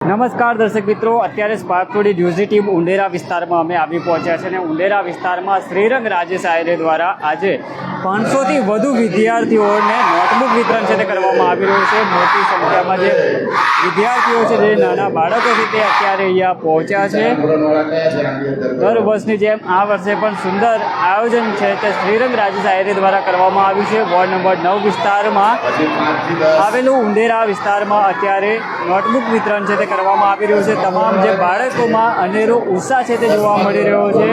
નમસ્કાર દર્શક મિત્રો, અત્યારે સ્પાર્કોડી ન્યૂઝની ટીમ ઉંડેરા વિસ્તારમાં અમે આવી પહોંચ્યા છે અને ઉંડેરા વિસ્તારમાં શ્રીરંગ રાજેશ આયરે દ્વારા આજે પાંચસોથી વધુ વિદ્યાર્થીઓને નોટબુક વિતરણ છે તે કરવામાં આવી રહ્યું છે. મોટી સંખ્યામાં જે વિદ્યાર્થીઓ છે, જે નાના બાળકો છે તે અત્યારે અહીંયા પહોંચ્યા છે. દર વર્ષની જેમ આ વર્ષે પણ સુંદર આયોજન છે તે શ્રીરંગ રાજેશ આયરે દ્વારા કરવામાં આવ્યું છે. વોર્ડ નંબર નવ વિસ્તારમાં આવેલું ઉંડેરા વિસ્તારમાં અત્યારે નોટબુક વિતરણ છે તે કરવામાં આવી રહ્યું છે. તમામ જે બાળકોમાં અનેરો ઉત્સાહ છે તે જોવા મળી રહ્યો છે.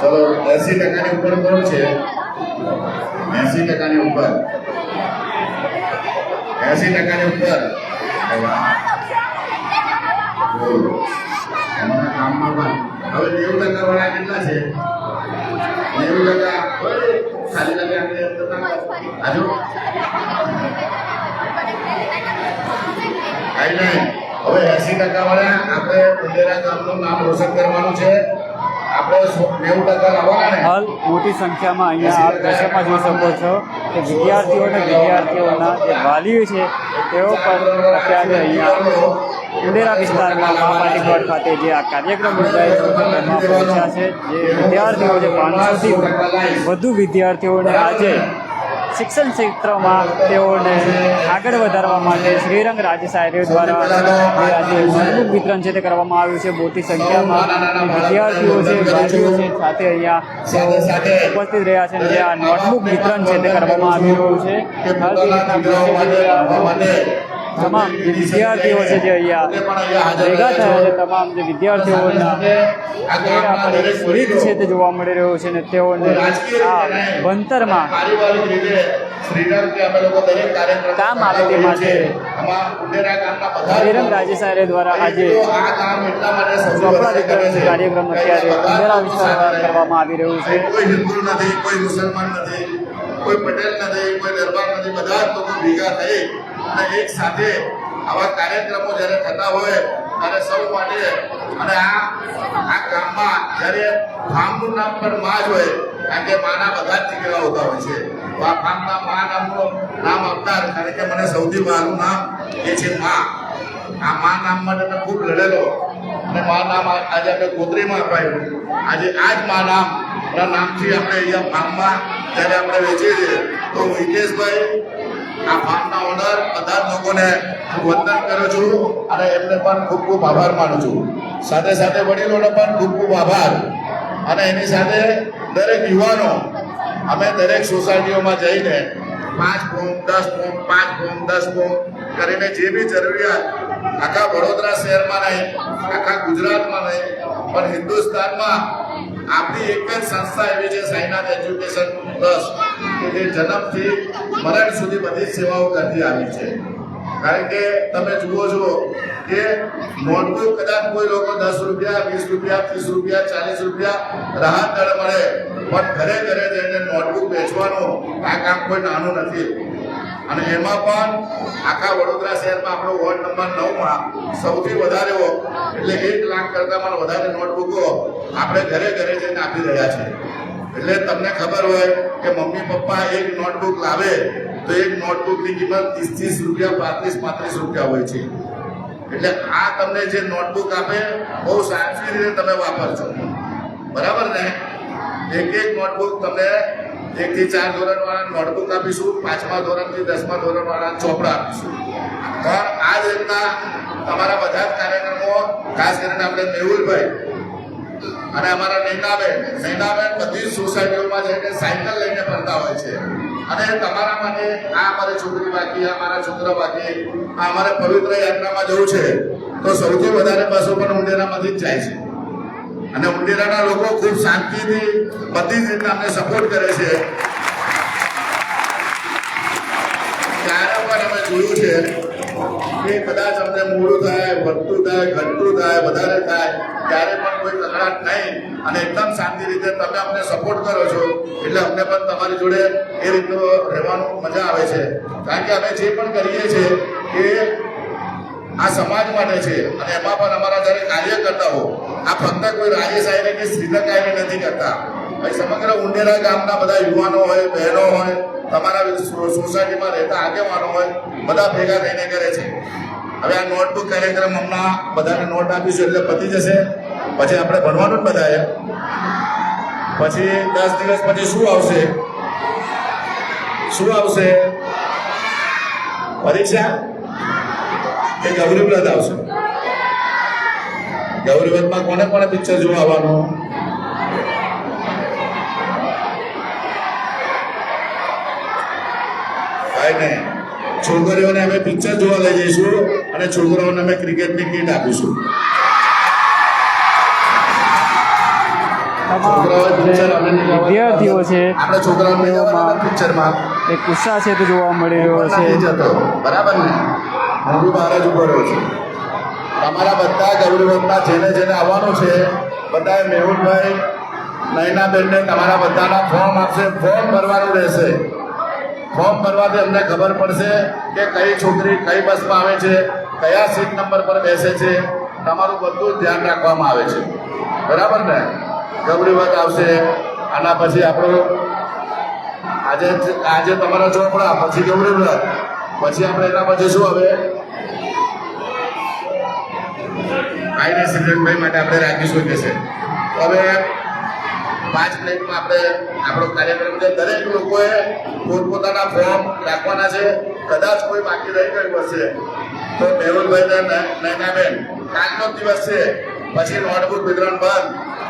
ચલો, એસી ટકાની ઉપર કોણ છે? એસી ટકાની ઉપર. એસી ટકાની ઉપર. એમના કામમાં પણ. હવે નેવું ટકા વાળા કેટલા છે? નેવું ટકા. ના? કરો. આજુ? કાંઈ નહીં હવે એસી ટકા વાળા આપણે ઉંદેરા ગામનું નામ રોશન કરવાનું છે. આપણે નેવું ટકા લાવવાના હાલ મોટી સંખ્યામાં અહીંયા આપ દ્રશ્યમાં જોઈ શકો છો. કે વિદ્યાર્થીઓને વિદ્યાર્થીઓના જે વાલીઓ છે, તેઓ પણ અત્યારે અહીંયા ઉંડેરા વિસ્તારમાં મહાપાલિકા ખાતે જે આ કાર્યક્રમ યોજાય છે, તેમાં પહોંચ્યા છે. જે વિદ્યાર્થીઓ જે પાંચસોથી વધુ વિદ્યાર્થીઓને આજે શિક્ષણ ક્ષેત્રમાં તેઓને આગળ વધારવા માટે શ્રીરંગ રાજ્ય સાહેબ દ્વારા આજે મજબૂત વિતરણ છે તે કરવામાં આવ્યું છે. મોટી સંખ્યામાં વિદ્યાર્થીઓ છે, વાલીઓ છે સાથે અહીંયા ઉપસ્થિત રહ્યા છે જે આ નોટબુક વિતરણ છે તે કરવામાં આવી રહ્યું છે. તમામ જે વિદ્યાર્થીઓ છે જે અહીંયા ભેગા થયા છે, તમામ જે વિદ્યાર્થીઓના ચહેરા છે તે જોવા મળી રહ્યું છે અને તેઓને આ ભણતરમાં કામ આપેલી માટે ગામના બધા દ્વારા આજે ચોપડા છે. કાર્યક્રમ અત્યારે ઉંદેરા વિસ્તારમાં કરવામાં આવી રહ્યું છે કોઈ હિન્દુ નથી, કોઈ મુસલમાન નથી, કોઈ પટેલ નથી, કોઈ દરબાર નથી, બધા લોકો ભેગા થઈ અને એક સાથે આવા કાર્યક્રમો જ્યારે થતા હોય ત્યારે સૌ માટે અને આ આ ગામમાં જ્યારે ફાર્મનું નામ પણ માં જ હોય, કારણ કે માના બધા જ દીકરા હોતા હોય છે. આ ફાર્મના મા નામનું નામ આપનાર, કારણ કે મને સૌથી મારું નામ એ છે મા. આ મા નામ માટે મેં ખૂબ લડેલો. અને મા નામ આજે આપણે ગોત્રીમાં અપાયું. આજે આ જ મા નામ નામથી આપણે અહીંયા ફાર્મમાં જ્યારે આપણે વેચીએ છીએ, તો હિતેશભાઈ આ ફાર્મના ઓનર બધા લોકોને હું વંદન કરું છું અને એમને પણ ખૂબ ખૂબ આભાર માનું છું. સાથે સાથે વડીલોનો પણ ખૂબ ખૂબ આભાર. અને એની સાથે દરેક યુવાનો, અમે દરેક સોસાયટીઓમાં જઈને પાંચ ફોર્મ દસ ફોર્મ પાંચ ફોર્મ દસ ફોર્મ કરીને જે બી જરૂરિયાત આખા વડોદરા શહેરમાં નહીં, આખા ગુજરાતમાં નહીં, પણ હિન્દુસ્તાનમાં આપણી એક જ સંસ્થા એવી છે સાઈનાથ એજ્યુકેશન પ્લસ કે જે જન્મથી મરણ સુધી બધી સેવાઓ કરતી આવી છે. કારણ કે તમે જુઓ છો કે નોટબુક કદાચ કોઈ લોકો દસ રૂપિયા, વીસ રૂપિયા, ત્રીસ રૂપિયા, ચાલીસ રૂપિયા રાહત દળ મળે, પણ ઘરે ઘરે જઈને નોટબુક વેચવાનું આ કામ કોઈ નાનું નથી. અને એમાં પણ આખા વડોદરા શહેરમાં આપણો વોર્ડ નંબર નવમાં સૌથી વધારે એટલે એક લાખ કરતાં પણ વધારે નોટબુકો આપણે ઘરે ઘરે જઈને આપી રહ્યા છે. એટલે તમને ખબર હોય કે મમ્મી, પપ્પા એક નોટબુક લાવે તો એક નોટબુકની કિંમત ત્રીસ ત્રીસ રૂપિયા પાંત્રીસ પાંત્રીસ રૂપિયા હોય છે. એટલે આ તમને જે નોટબુક આપે, બહુ સાચવી રીતે તમે વાપરજો. બરાબર ને? એક એક નોટબુક તમને એક થી ચાર ધોરણ વાળા નોટબુક આપીશું, પાંચમા ધોરણથી દસમા ધોરણ વાળા ચોપડા આપીશું. પણ આ રીતના તમારા બધા જ કાર્યક્રમો, ખાસ કરીને આપણે મેહુલભાઈ અને અમારા નૈનાબેન નૈનાબેન બધી સોસાયટીઓમાં જઈને સાયકલ લઈને ફરતા હોય છે. અને તમારા માટે આ અમારી છોકરી બાકી અમારા છોકરા બાકી, આ અમારે પવિત્ર યાત્રામાં જવું છે, તો સૌથી વધારે બસો પણ ઉંડેરામાંથી જ જાય છે. અને ઉંડેરાના લોકો ખૂબ શાંતિથી બધી જ રીતે અમને સપોર્ટ કરે છે. ત્યારે પણ અમે જોયું છે કે કદાચ અમને મોડું થાય વધતું થાય, ઘટતું થાય, વધારે થાય, ત્યારે પણ કોઈ કકડાટ નહીં. અને એકદમ શાંતિ રીતે તમે અમને સપોર્ટ કરો છો, એટલે અમને પણ તમારી જોડે એ રીતનું રહેવાનું મજા આવે છે. કારણ કે અમે જે પણ કરીએ છીએ કે આ સમાજ માટે છે. અને એમાં પણ અમારા જ્યારે કાર્ય કરતા હો આ ફક્ત કોઈ રાજ્ય કે શ્રીધર આયરે નથી કરતા. સમગ્ર ઉંડેરા ગામના બધા યુવાનો હોય, બહેનો હોય, તમારા સોસાયટીમાં રહેતા આગેવાનો હોય, બધા ભેગા થઈને કરે છે. હવે આ નોટબુક કાર્યક્રમ હમણાં બધાને નોટ આપીશું એટલે પતી જશે. પછી આપણે ભણવાનું જ બધાએ. પછી દસ દિવસ પછી શું આવશે? શું આવશે? પરીક્ષા? એ ગૌરી વ્રત આવશે? ગૌરીવ્રતમાં કોને કોને પિક્ચર જોવા આવવાનું કાંઈ છોકરીઓને અમે પિક્ચર જોવા લઈ જઈશું અને છોકરાઓને અમે ક્રિકેટની કીટ આપીશું. વિદ્યાર્થીઓ છે. પિક્ચરમાં એક ઉત્સાહ છે તે જોવા મળી રહ્યો છે. બરાબર ને? હું બી બહાર જ ઊભો રહ્યો છું. તમારા બધા ગૌરવના જેને જેને આવવાનું છે બધાએ મેહુલભાઈ નયનાબેનને તમારા બધાના ફોર્મ આપશે. ફોર્મ ભરવાનું રહેશે. ફોર્મ ભરવાથી અમને ખબર પડશે કે કઈ છોકરી કઈ બસમાં આવે છે, કયા સીટ નંબર પર બેસે છે, તમારું બધું ધ્યાન રાખવામાં આવે છે. બરાબર ને? ગૌરીવત આવશે. આના પછી આપણું આજે આજે તમારા ચોપડા પછી ગબડી વ્રત પછી આપણે એના પછી શું હવે? આઈને સિદ્ધાર્થભાઈ માટે આપણે રાખીશું કે છે. હવે પાંચ મિનિટમાં આપણે આપણો કાર્યક્રમ છે. દરેક લોકોએ પોતપોતાના ફોર્મ રાખવાના છે. કદાચ કોઈ બાકી રહી ગયું હશે. તો મેહુલભાઈ નૈનાબેન, કાલનો દિવસ છે. પછી નોટબુક વિતરણ બંધ.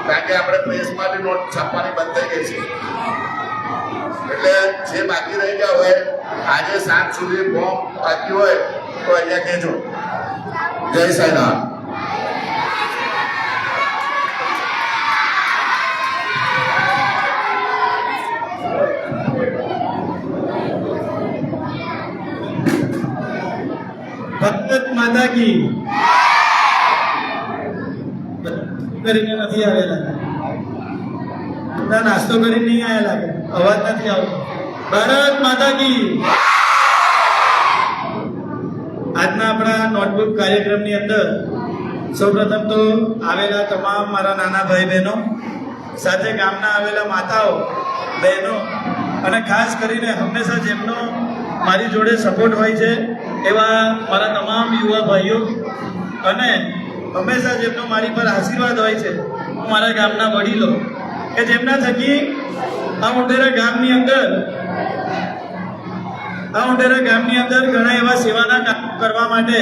કારણ કે આપણે પ્રેસમાંથી નોટ છાપવાની બંધ થઈ ગઈ છે. એટલે જે બાકી રહી ગયા હોય, આજે સાંજ સુધી ફોર્મ બાકી હોય, તો અહીંયા કહેજો. જય સાઈનાથ ભારત માતા કી કરીને નથી આવેલા. બધા નાસ્તો કરીને નહીં આવેલા અવાજ નથી આવતો. ભારત માતા કી આજના આપણા નોટબુક કાર્યક્રમની અંદર સૌપ્રથમ તો આવેલા તમામ મારા નાના ભાઈ બહેનો સાથે ગામના આવેલા માતાઓ, બહેનો, અને ખાસ કરીને હંમેશા જેમનો મારી જોડે સપોર્ટ હોય છે એવા મારા તમામ યુવા ભાઈઓ અને હંમેશા જેમનો મારી પર આશીર્વાદ હોય છે, હું મારા ગામના વડીલો કે જેમના થકી આ મોટેરા ગામની અંદર, આ મોટેરા ગામની અંદર ઘણા એવા સેવાના કામ કરવા માટે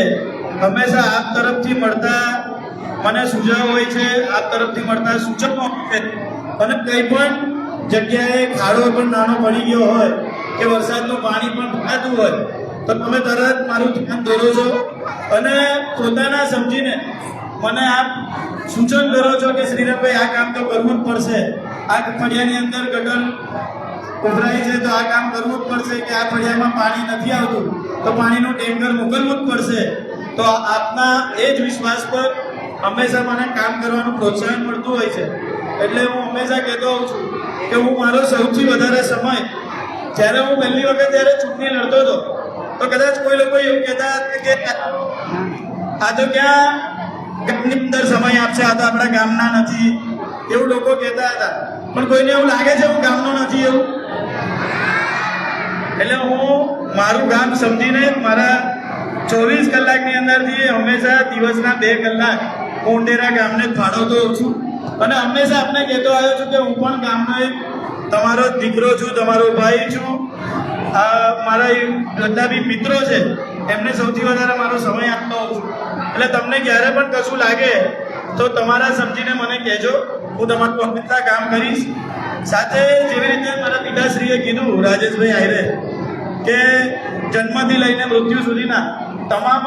હંમેશા આપ તરફથી મળતા મને સુઝાવ હોય છે, આપ તરફથી મળતા સૂચનો અને કંઈ પણ જગ્યાએ ખાડો પણ નાનો પડી ગયો હોય કે વરસાદનું પાણી પણ ભરાતું હોય તો તમે તરત મારું ધ્યાન દોરો છો અને પોતાના સમજીને મને આપ સૂચન કરો છો કે શ્રીરામભાઈ, આ કામ તો કરવું જ પડશે. આ ફળિયાની અંદર ગટર ઉભરાય છે તો આ કામ કરવું જ પડશે કે આ ફળિયામાં પાણી નથી આવતું. તો પાણીનું ટેન્કર મોકલવું જ પડશે. તો આપના એ જ વિશ્વાસ પર હંમેશા મને કામ કરવાનું પ્રોત્સાહન મળતું હોય છે. એટલે હું હંમેશા કહેતો હોઉં છું કે હું મારો સૌથી વધારે સમય જ્યારે હું પહેલી વખત જ્યારે ચૂંટણી લડતો હતો તો કદાચ કોઈ લોકો એવું કહેતા હતા કે આ તો ક્યાં ગામની અંદર સમય આપશે, આ તો આપણા ગામના નથી. એવું લોકો કહેતા હતા. પણ કોઈને એવું લાગે છે હું ગામનો નથી એવું? એટલે હું મારું ગામ સમજીને મારા ચોવીસ કલાકની અંદરથી હંમેશા દિવસના બે કલાક હું ગામને જ ફાળવતો છું. અને હંમેશા આપને કહેતો આવ્યો છું કે હું પણ ગામનો એક તમારો દીકરો છું, તમારો ભાઈ છું. આ મારા બધા બી મિત્રો છે, એમને સૌથી વધારે મારો સમય આપતો હોઉં છું. એટલે તમને ક્યારે પણ કશું લાગે તો તમારા સમજીને મને કહેજો, હું તમારું હંમેશા કામ કરીશ. સાથે જેવી રીતે મારા પિતાશ્રીએ કીધું, રાજેશભાઈ આહિરે કે જન્મથી લઈને મૃત્યુ સુધીના તમામ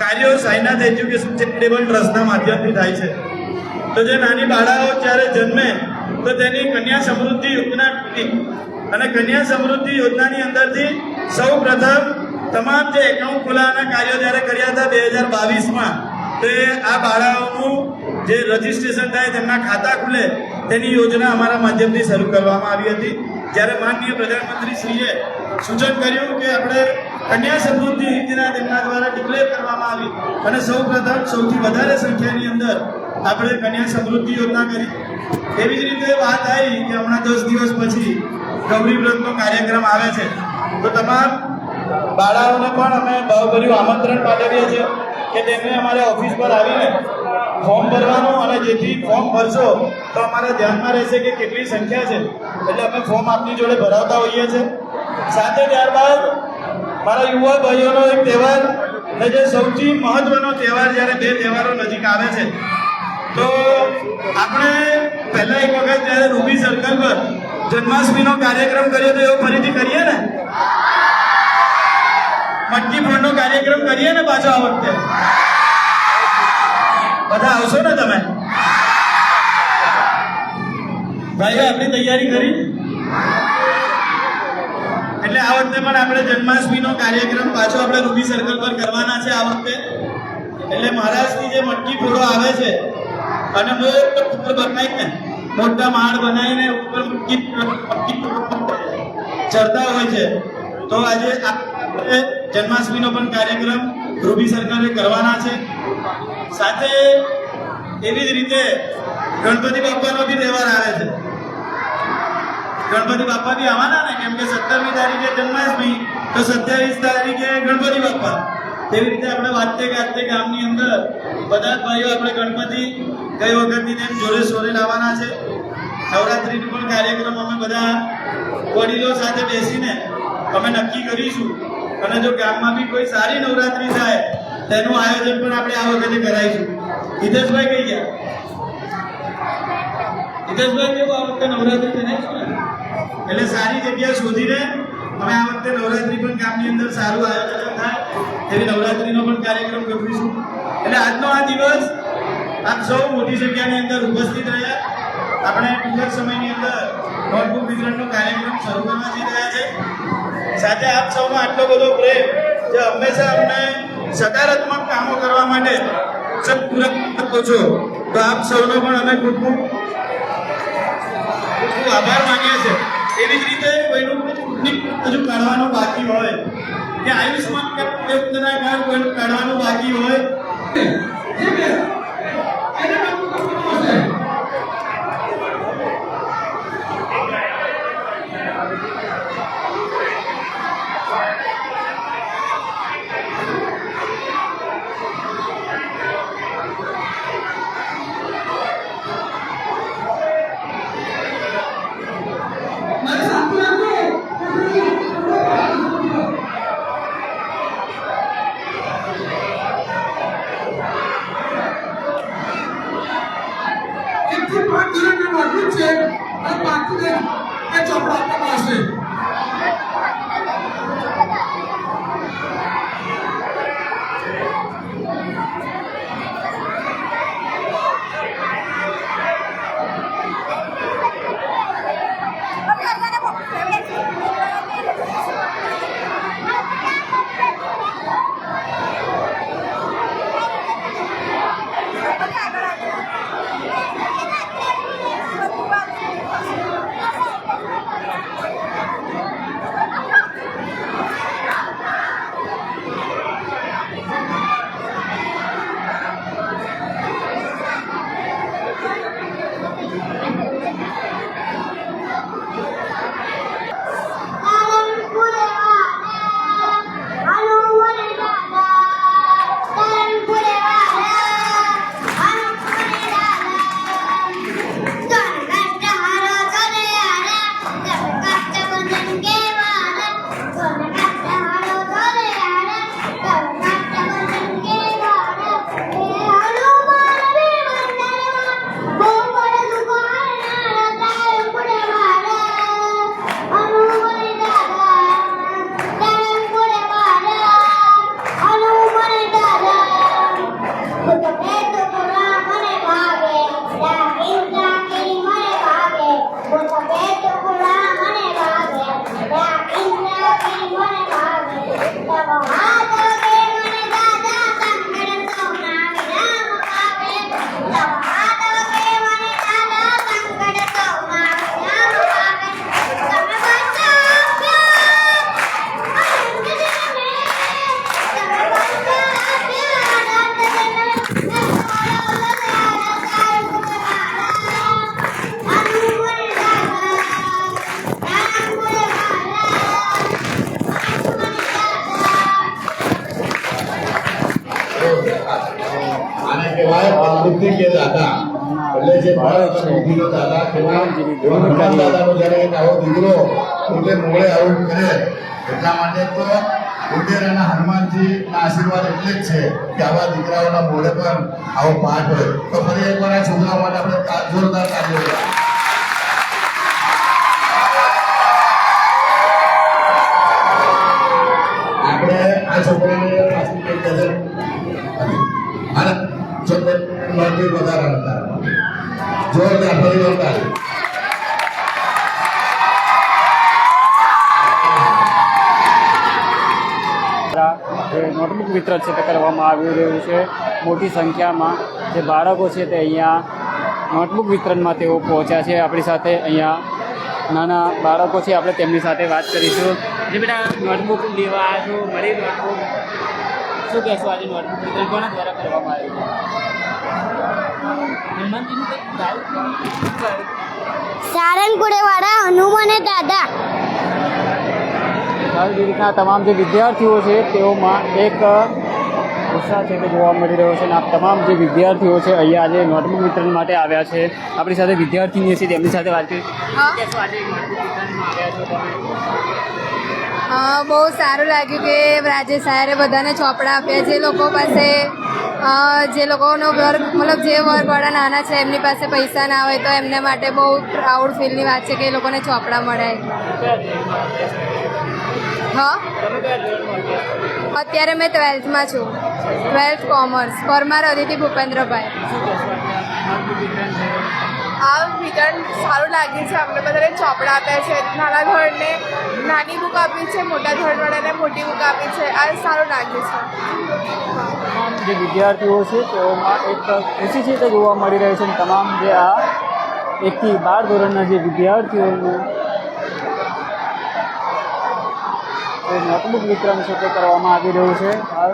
કાર્યો સાઈનાથ એજ્યુકેશન ચેરિટેબલ ટ્રસ્ટના માધ્યમથી થાય છે. તો જે નાની બાળાઓ જ્યારે જન્મે, તો તેની કન્યા સમૃદ્ધિ યોજના અને કન્યા સમૃદ્ધિ યોજનાની અંદરથી સૌ પ્રથમ તમામ જે એકાઉન્ટ ખોલાવાના કાર્યો જ્યારે કર્યા હતા બે હજાર બાવીસમાં, તો આ બાળાઓનું જે રજિસ્ટ્રેશન થાય તેમના ખાતા ખુલે, તેની યોજના અમારા માધ્યમથી શરૂ કરવામાં આવી હતી. જ્યારે માનનીય પ્રધાનમંત્રી શ્રીએ સૂચન કર્યું કે આપણે કન્યા સમૃદ્ધિ યોજના તેમના દ્વારા ડિક્લેર કરવામાં આવી અને સૌ સૌથી વધારે સંખ્યાની અંદર આપણે કન્યા સમૃદ્ધિ યોજના કરી. એવી જ રીતે વાત આવી કે હમણાં દસ દિવસ પછી ગૌરી વ્રતનો કાર્યક્રમ આવે છે. તો તમામ બાળાઓને પણ અમે ભાવભર્યું આમંત્રણ પાઠવીએ છીએ કે તેમને અમારે ઓફિસ પર આવીને ફોર્મ ભરવાનું અને જેથી ફોર્મ ભરશો તો અમારા ધ્યાનમાં રહેશે કે કેટલી સંખ્યા છે. એટલે અમે ફોર્મ આપની જોડે ભરાવતા હોઈએ છીએ સાથે ત્યારબાદ મારા યુવા ભાઈઓનો એક તહેવાર અને જે સૌથી મહત્વનો તહેવાર જ્યારે બે તહેવારો નજીક આવે છે, તો આપણે પહેલા એક વખત જ્યારે રૂબી સર્કલ પર જન્માષ્ટમીનો કાર્યક્રમ કર્યો તો એવો ફરીથી કરીએ ને? મટકી ફોડનો કાર્યક્રમ કરીએ ને પાછો આ વખતે? બધા આવશો ને તમે? ભાઈઓ આપણી તૈયારી કરી? એટલે આ વખતે પણ આપણે જન્માષ્ટમીનો કાર્યક્રમ પાછો આપણે રૂબી સર્કલ પર કરવાના છે આ વખતે. એટલે મહારાષ્ટ્રથી જે મટકી ફોડો આવે છે, અને મોટો ફૂલ બનાવીને, મોટા માળ બનાવીને ઉપર મટકી ચડતા હોય છે, તો આજે આપણે જન્માષ્ટમીનો પણ કાર્યક્રમ રૂબી સર્કલે કરવાના છે. સાથે એવી જ રીતે ગણપતિ બાપાનો બી તહેવાર આવે છે. ગણપતિ બાપા બી આવવાના ને, કેમ કે સત્તરમી તારીખે જન્માષ્ટમી, તો સત્યાવીસ તારીખે ગણપતિ બાપા. તેવી રીતે આપણે વાતે ગાતે ગામની અંદર બધા ભાઈઓ આપણે ગણપતિ ગઈ વખતની તેમ જોડે સોરે લાવવાના છે. નવરાત્રિનો પણ કાર્યક્રમ અમે બધા વડીલો સાથે બેસીને અમે નક્કી કરીશું. અને જો ગામમાં બી કોઈ સારી નવરાત્રિ થાય તેનું આયોજન પણ આપણે આ વખતે કરાવીશું. હિતેશભાઈ કહી ગયા? હિતેશભાઈ, કેવું આ વખતે નવરાત્રી કરાવીશું એટલે સારી જગ્યા શોધીને અમે આ વખતે નવરાત્રિ પણ ગામની અંદર સારું આયોજન થાય, એવી નવરાત્રિનો પણ કાર્યક્રમ કરીશું એટલે આજનો આ દિવસ આપ સૌ મોટી જગ્યાની અંદર ઉપસ્થિત રહ્યા. આપણે ટૂંક સમયની અંદર નોટબુક વિતરણનો કાર્યક્રમ શરૂ કરવા છે. સાથે આપ સૌનો આટલો બધો પ્રેમ જે હંમેશા અમને સકારાત્મક કામો કરવા માટે પૂરક આપો છો, તો આપ સૌનો પણ અમે ખૂબ ખૂબ ખૂબ આભાર માનીએ છે એવી જ રીતે કોઈનું હજુ કાઢવાનું બાકી હોય. કે આયુષ્યમાન કાર્ડ કોઈનું કાઢવાનું બાકી હોય. દીકરો પોતે મોડે આવું કરે. એટલા માટે તો ઉંદેરાના હનુમાનજી આશીર્વાદ એટલે જ છે કે આવા દીકરાઓના મોઢે પણ આવો પાઠ હોય. તો ફરી એકવાર આ છોકરાઓ માટે આપણે જોરદાર કરીએ. આપણે આ છોકરાને પાછું કંઈક નોંધી વધારા હતા. જોરદાર, ફરી જોરદાર નોટબુક છે તે કરવામાં આવી રહ્યું છે. મોટી સંખ્યામાં જે બાળકો છે તે અહીંયા નોટબુક વિતરણમાં તેઓ પહોંચ્યા છે. આપણી સાથે અહીંયા નાના બાળકો છે. આપણે તેમની સાથે વાત કરીશું. જે બેટા નોટબુક લેવા છો મળી નોટબુક? શું કહેશો આજે નોટબુક વિતરણ? કોના દ્વારા કરવામાં આવ્યું ગાયું? સારંગપુરેવાળા હનુમાને દાદા. આવી રીતના તમામ જે વિદ્યાર્થીઓ છે તેઓમાં એક ઉત્સાહ છે તે જોવા મળી રહ્યો છે અને આ તમામ જે વિદ્યાર્થીઓ છે અહીંયા આજે નોટબુક વિતરણ માટે આવ્યા છે. આપણી સાથે વિદ્યાર્થીઓ છે તેમની સાથે વાત હા. બહુ સારું લાગ્યું કે રાજે સાહેરે બધાને ચોપડા આપ્યા. જે લોકો પાસે જે લોકોનો વર્ગ મતલબ જે વર્ગવાળા નાના છે એમની પાસે પૈસા ના હોય તો એમને માટે બહુ પ્રાઉડ ફીલની વાત છે કે એ લોકોને ચોપડા મળે. હા? અત્યારે મેં ટ્વેલ્થમાં છું. Twelfth commerce. પરમાર અદિતિ ભૂપેન્દ્રભાઈ. આ વિતરણ સારું લાગ્યું છે. અમને બધાને ચોપડા આપ્યા છે. નાના ધોરણને નાની બુક આપી છે, મોટા ધોરણવાળાને મોટી બુક આપી છે. આ સારું લાગ્યું છે. જે વિદ્યાર્થીઓ છે, તેઓમાં એક ખુશી છે તે જોવા મળી રહી છે. તમામ જે આ એકથી બાર ધોરણના જે વિદ્યાર્થીઓનું જે નોટબુક વિતરણ છે તે કરવામાં આવી રહ્યું છે. હાલ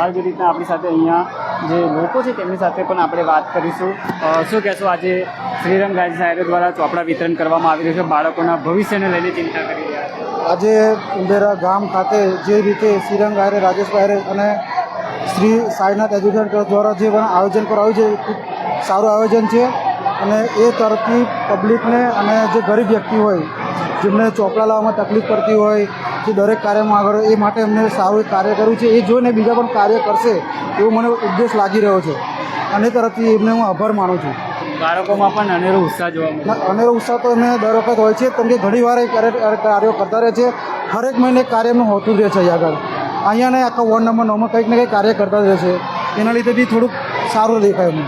આવી રીતના આપણી સાથે અહીંયા જે લોકો છે તેમની સાથે પણ આપણે વાત કરીશું. શું કહેશો આજે શ્રીરંગ ગાય સાહેબ દ્વારા ચોપડા વિતરણ કરવામાં આવી રહ્યું છે? બાળકોના ભવિષ્યને લઈને ચિંતા કરી રહ્યા આજે ઉંદેરા ગામ ખાતે જે રીતે શ્રીરંગ આયરે રાજેશભાઈ આયરે અને શ્રી સાઈનાથ એજ્યુકેશન ટ્રસ્ટ દ્વારા જે પણ આયોજન કરાવ્યું છે ખૂબ સારું આયોજન છે. અને એ તરફથી પબ્લિકને અને જે ગરીબ વ્યક્તિ હોય જેમને ચોપડા લાવવામાં તકલીફ પડતી હોય જે દરેક કાર્યમાં આગળ એ માટે એમને સારું કાર્ય કર્યું છે. એ જોઈને બીજા પણ કાર્ય કરશે એવો મને ઉદ્દેશ લાગી રહ્યો છે. અને તરફથી એમને હું આભાર માનું છું. બાળકોમાં પણ અનેરો ઉત્સાહ જોવા મળે. અનેરો ઉત્સાહ તો એમને દર વખત હોય છે કેમ કે ઘણી વાર એ કાર્યો કરતા રહે છે. હરેક મહિને કાર્ય એમનું હોતું જ રહે છે અહીંયા આગળ. અહીંયા ને આખા વોર્ડ નંબર નવમાં કંઈક ને કંઈક કાર્ય કરતા રહે છે. એના લીધે બી થોડુંક સારું દેખાય અમને.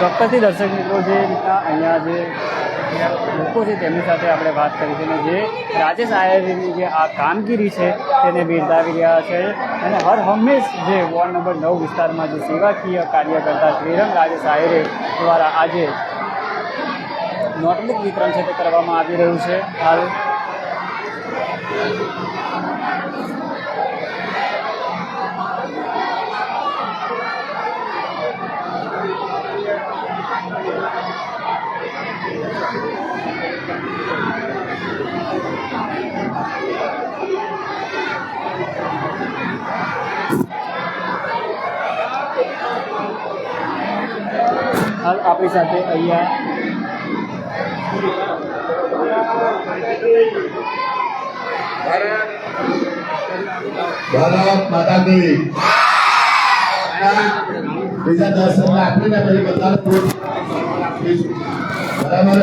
ચોક્કસથી દર્શક મિત્રો જે રીતના અહીંયા જે લોકો છે, તેમની સાથે આપણે વાત કરી છે. અને જે રાજેશ આયરની જે આ કામગીરી છે, તેને બિરદાવી રહ્યા છે. અને હર હંમેશ જે વોર્ડ નંબર નવ વિસ્તારમાં જે સેવાકીય કાર્ય કરતા શ્રીરંગ રાજેશ આયરે દ્વારા આજે નોટબુક વિતરણ છે, તે કરવામાં આવી રહ્યું છે. હાલ હાલ આપણી સાથે અહીંયા ભારત માતા દેવી બીજા દર્શન આપીને પછી બધા. બરાબર?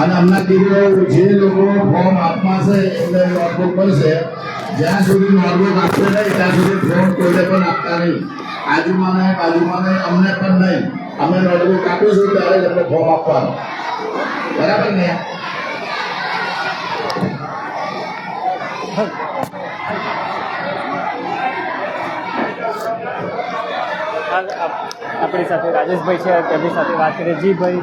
અને હમણાં કીધું જે લોકો ફોર્મ આપવા છે, એમને નોટબુક કરશે જ્યાં સુધી નોટબુક આપશે નહીં, ત્યાં સુધી ફોર્મ કોઈને પણ આપતા નહીં. આજુમાં નહીં બાજુમાં નહીં અમને પણ નહીં. અમે નોટબુક આપીશું ત્યારે તમને ફોર્મ આપવાનું. બરાબર ને? આપણી સાથે રાજેશભાઈ છે તેમની સાથે વાત કરીએ. જી ભાઈ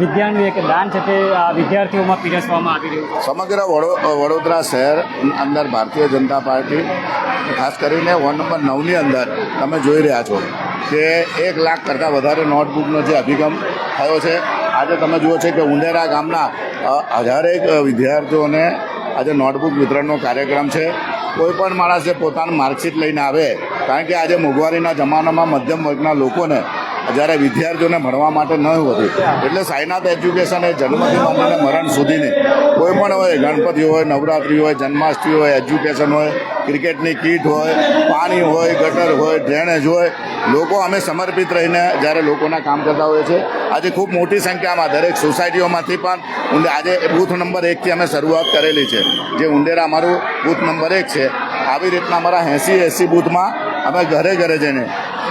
વિદ્યાનું એક દાન છે તે આ વિદ્યાર્થીઓમાં પીરસવામાં આવી રહ્યું છે. સમગ્ર વડો વડોદરા શહેર અંદર ભારતીય જનતા પાર્ટી ખાસ કરીને વોર્ડ નંબર નવની અંદર તમે જોઈ રહ્યા છો. કે એક લાખ કરતાં વધારે નોટબુકનો જે અભિગમ થયો છે. આજે તમે જુઓ છો કે ઉંડેરા ગામના હજારેક વિદ્યાર્થીઓને આજે નોટબુક વિતરણનો કાર્યક્રમ છે. કોઈ પણ માણસ પોતાનું માર્કશીટ લઈને આવે, કારણ કે આજે મોંઘવારીના જમાનામાં મધ્યમ વર્ગના લોકોને જ્યારે વિદ્યાર્થીઓને ભણવા માટે ન હતું, એટલે સાઈનાથ એજ્યુકેશન એ જન્મથી માંડીને મરણ સુધીની કોઈ પણ હોય, ગણપતિ હોય, નવરાત્રિ હોય, જન્માષ્ટમી હોય, એજ્યુકેશન હોય, ક્રિકેટની કીટ હોય, પાણી હોય, ગટર હોય, ડ્રેનેજ હોય, લોકો અમે સમર્પિત રહીને જ્યારે લોકોના કામ કરતા હોઈએ છીએ. આજે ખૂબ મોટી સંખ્યામાં, દરેક સોસાયટીઓમાંથી પણ આજે બૂથ નંબર એકથી અમે શરૂઆત કરેલી છે. જે ઉંડેરા અમારું બૂથ નંબર એક છે. આવી રીતના અમારા એંસી એંસી બૂથમાં અમે ઘરે ઘરે જઈને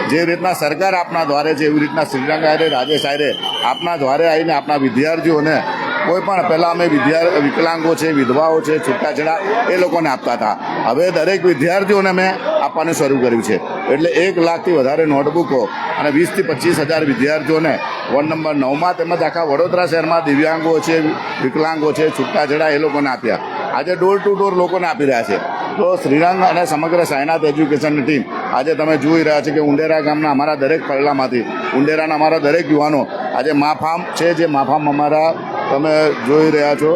જે રીતના સરકાર આપના દ્વારે છે, એવી રીતના શ્રીરંગ આયરે રાજેશ આયરે આપના દ્વારે આવીને આપણા વિદ્યાર્થીઓને કોઈ પણ પહેલાં અમે વિદ્યા વિકલાંગો છે, વિધવાઓ છે, છૂટાછેડા, એ લોકોને આપતા હતા. હવે દરેક વિદ્યાર્થીઓને મેં આપવાનું શરૂ કર્યું છે. એટલે એક લાખથી વધારે નોટબુકો અને વીસથી પચીસ હજાર વિદ્યાર્થીઓને વોર્ડ નંબર નવમાં તેમજ આખા વડોદરા શહેરમાં દિવ્યાંગો છે, વિકલાંગો છે, છૂટાછેડા એ લોકોને આપ્યા. આજે ડોર ટુ ડોર લોકોને આપી રહ્યા છે. તો શ્રીરંગ અને સમગ્ર સાયનાથ એજ્યુકેશનની ટીમ આજે તમે જોઈ રહ્યા છો કે ઉંડેરા ગામના અમારા દરેક પરલામાંથી ઉંડેરાના અમારા દરેક યુવાનો, આજે મા ફાર્મ છે જે મા ફાર્મ અમારા તમે જોઈ રહ્યા છો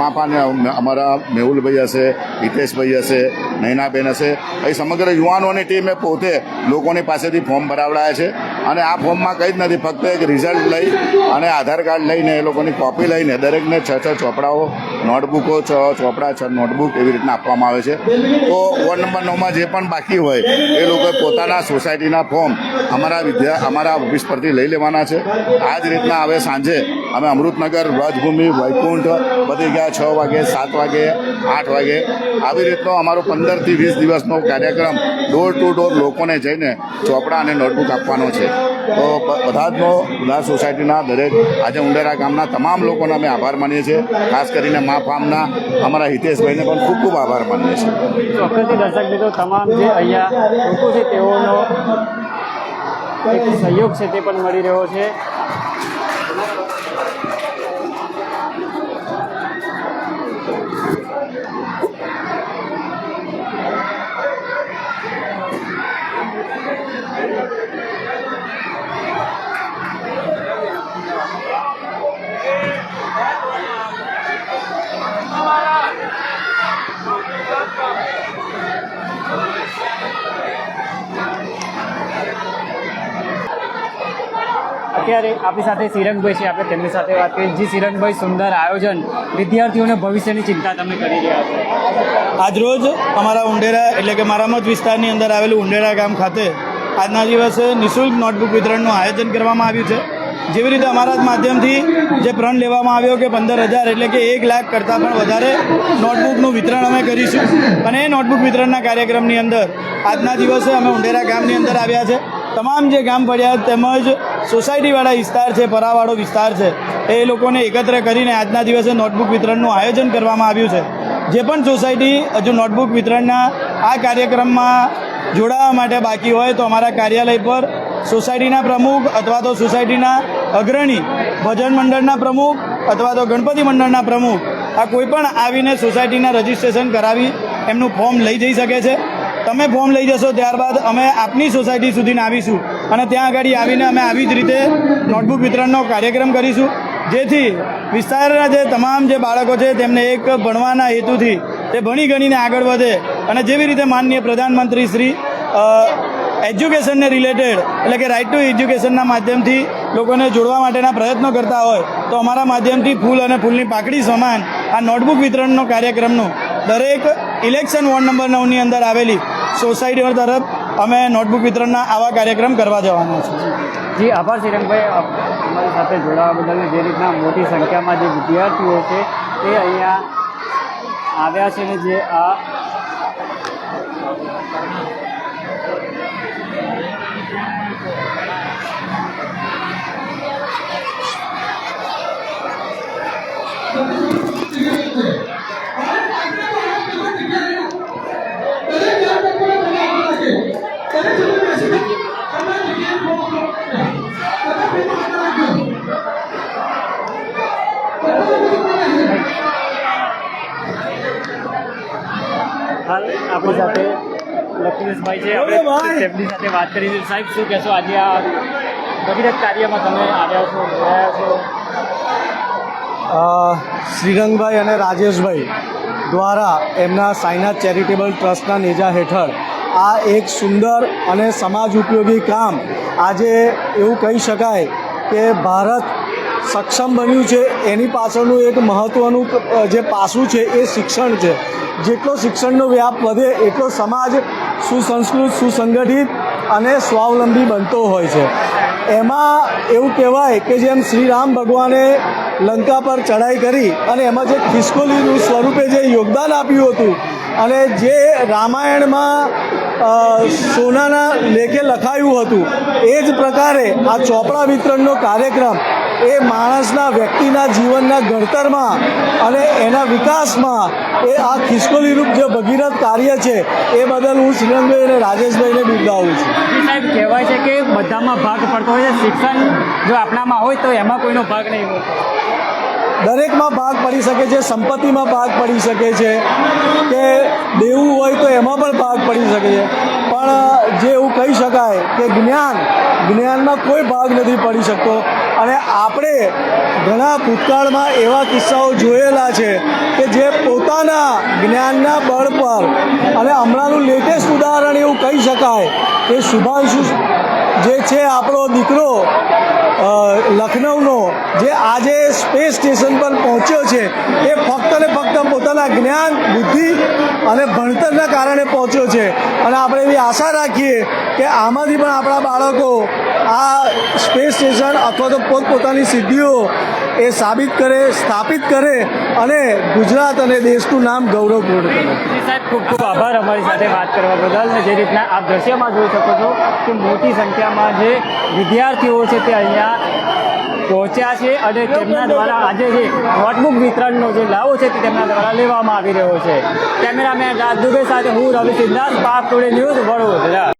માફાને અમારા મેહુલભાઈ હશે, હિતેશભાઈ હશે, નૈનાબેન હશે. એ સમગ્ર યુવાનોની ટીમે પોતે લોકોની પાસેથી ફોર્મ ભરાવડાયા છે. અને આ ફોર્મમાં કંઈ જ નથી, ફક્ત એક રિઝલ્ટ લઈ અને આધાર કાર્ડ લઈને એ લોકોની કોપી લઈને દરેકને છ છ ચોપડાઓ નોટબુકો છ ચોપડા, છ નોટબુક એવી રીતના આપવામાં આવે છે. તો વોર્ડ નંબર નવમાં જે પણ બાકી હોય, એ લોકોએ પોતાના સોસાયટીના ફોર્મ અમારા વિદ્યા, અમારા ઓફિસ પરથી લઈ લેવાના છે. આ જ રીતના હવે સાંજે અમે અમૃતનગર, વ્રજભૂમિ, વૈકુંઠ બધી ગયા છ વાગે, સાત વાગે, આઠ વાગે. આવી રીતનો અમારો પંદરથી વીસ દિવસનો કાર્યક્રમ ડોર ટુ ડોર લોકોને જઈને ચોપડા અને નોટબુક આપવાનો છે. તો બ- બધા જનો બધા સોસાયટીના દરેક, આજે ઉંડેરા ગામના તમામ લોકોનો અમે આભાર માનીએ છીએ. ખાસ કરીને મા ફાર્મના અમારા હિતેશભાઈને પણ ખૂબ ખૂબ આભાર માનીએ છીએ. ચોક્કસથી દર્શક મિત્રો, તમામ જે અહીંયા લોકો છે તેઓનો એક સહયોગ છે તે પણ મળી રહ્યો છે. અત્યારે આપણી સાથે સિરંગભાઈ છે, આપણે તેમની સાથે વાત કરીએ. જે સિરંગભાઈ સુંદર આયોજન. વિદ્યાર્થીઓને ભવિષ્યની ચિંતા તમે કરી રહ્યા છો. આજરોજ અમારા ઉંડેરા, એટલે કે મારા મત વિસ્તારની અંદર આવેલું ઉંડેરા ગામ ખાતે આજના દિવસે નિઃશુલ્ક નોટબુક વિતરણનું આયોજન કરવામાં આવ્યું છે. જેવી રીતે અમારા જ માધ્યમથી જે પ્રણ લેવામાં આવ્યો કે પંદર હજાર એટલે કે એક લાખ કરતાં પણ વધારે નોટબુકનું વિતરણ અમે કરીશું. અને એ નોટબુક વિતરણના કાર્યક્રમની અંદર આજના દિવસે અમે ઉંડેરા ગામની અંદર આવ્યા છે. તમામ જે ગામ પડ્યા તેમજ સોસાયટીવાળા વિસ્તાર છે, પરાવાળો વિસ્તાર છે, એ લોકોને એકત્ર કરીને આજના દિવસે નોટબુક વિતરણનું આયોજન કરવામાં આવ્યું છે. જે પણ સોસાયટી હજુ નોટબુક વિતરણના આ કાર્યક્રમમાં જોડાવા માટે બાકી હોય તો અમારા કાર્યાલય પર સોસાયટીના પ્રમુખ અથવા તો સોસાયટીના અગ્રણી, ભજન મંડળના પ્રમુખ અથવા તો ગણપતિ મંડળના પ્રમુખ, આ કોઈ પણ આવીને સોસાયટીના રજિસ્ટ્રેશન કરાવી એમનું ફોર્મ લઈ જઈ શકે છે. તમે ફોર્મ લઈ જશો ત્યારબાદ અમે આપની સોસાયટી સુધીને આવીશું. અને ત્યાં આગળ આવીને અમે આવી જ રીતે નોટબુક વિતરણનો કાર્યક્રમ કરીશું. જેથી વિસ્તારના જે તમામ જે બાળકો છે તેમને એક ભણવાના હેતુથી તે ભણી ગણીને આગળ વધે અને જેવી રીતે માનનીય પ્રધાનમંત્રી શ્રી એજ્યુકેશનને રિલેટેડ એટલે કે રાઇટ ટુ એજ્યુકેશનના માધ્યમથી લોકોને જોડવા માટેના પ્રયત્નો કરતા હોય, તો અમારા માધ્યમથી ફૂલ અને ફૂલની પાકડી સમાન આ નોટબુક વિતરણનો કાર્યક્રમનું દરેક ઇલેક્શન વોર્ડ નંબર નવની અંદર આવેલી સોસાયટીઓ તરફ અમે નોટબુક વિતરણના આવા કાર્યક્રમ કરવા જવાના છે. જી, આભાર શ્રીરંગભાઈ. અમારી સાથે જોડાવા બદલ જે રીતના મોટી સંખ્યામાં જે વિદ્યાર્થીઓ છે, તે અહીંયા આવ્યા છે ને જે આ હાલ આપણી સાથે લક્ષ્મીશભાઈ છે. આપણે તેમની સાથે વાત કરી સાહેબ શું કહેશો? આજે આ ભગીરથ કાર્યમાં તમે આવ્યા છો ગયા છો. શ્રીરંગભાઈ અને રાજેશભાઈ દ્વારા એમના સાઈનાથ ચેરિટેબલ ટ્રસ્ટના નેજા હેઠળ આ એક સુંદર અને સમાજ ઉપયોગી કામ આજે એવું કહી શકાય કે ભારત સક્ષમ બન્યું છે, એની પાછળનું એક મહત્ત્વનું જે પાસું છે એ શિક્ષણ છે. જેટલો શિક્ષણનો વ્યાપ વધે, એટલો સમાજ સુસંસ્કૃત, સુસંગઠિત અને સ્વાવલંબી બનતો હોય છે. એમાં એવું કહેવાય કે જેમ શ્રી રામ ભગવાને લંકા પર ચઢાઈ કરી અને એમાં જે ખિસકોલીનું સ્વરૂપે જે યોગદાન આપ્યું હતું અને જે રામાયણમાં સોનાના લેખે લખાયું હતું, એ જ પ્રકારે આ ચોપડા વિતરણનો કાર્યક્રમ એ માણસના વ્યક્તિના જીવનના ઘડતરમાં અને એના વિકાસમાં એ આ ખિસકોલીરૂપ જે ભગીરથ કાર્ય છે એ બદલ હું શ્રીરંગભાઈ અને રાજેશભાઈને બિરદાવું છું. સાહેબ કહેવાય છે કે બધામાં ભાગ પડતો હોય છે. શિક્ષણ જો આપણામાં હોય તો એમાં કોઈનો ભાગ નહીં હોય. દરેકમાં ભાગ પડી શકે છે સંપત્તિમાં ભાગ પડી શકે છે. કે દેવું હોય તો એમાં પણ ભાગ પડી શકે છે. પણ જે એવું કહી શકાય કે જ્ઞાન જ્ઞાનમાં કોઈ ભાગ નથી પડી શકતો. અને આપણે ઘણા ભૂતકાળમાં એવા કિસ્સાઓ જોયેલા છે કે જે પોતાના જ્ઞાનના બળ પર અને હમણાંનું લેટેસ્ટ ઉદાહરણ એવું કહી શકાય કે શુભાંશુ જે છે આપણો દીકરો લખનઉનો, જે આજે સ્પેસ સ્ટેશન પર પહોંચ્યો છે, એ ફક્ત ને ફક્ત પોતાના જ્ઞાન, બુદ્ધિ અને ભણતરના કારણે પહોંચ્યો છે. અને આપણે એવી આશા રાખીએ કે આમાંથી પણ આપણા બાળકો આ સ્પેસ સ્ટેશન અથવા તો પોતપોતાની સિદ્ધિઓ એ સાબિત કરે, સ્થાપિત કરે અને ગુજરાત અને દેશનું નામ ગૌરવપૂર્ણ કરે. સાહેબ, ખૂબ ખૂબ આભાર અમારી સાથે વાત કરવા બદલ જે રીતના આપ દ્રશ્યમાં જોઈ શકો છો કે મોટી સંખ્યામાં જે વિદ્યાર્થીઓ છે તે અહીંયા પહોંચ્યા છે અને તેમના દ્વારા આજે જે નોટબુક વિતરણનો જે લાવો છે તે તેમના દ્વારા લેવામાં આવી રહ્યો છે. કેમેરામેન રાજ સાથે હું રવિ સિદ્ધાર્થ પાક ટુડે ન્યૂઝ વડોદરા.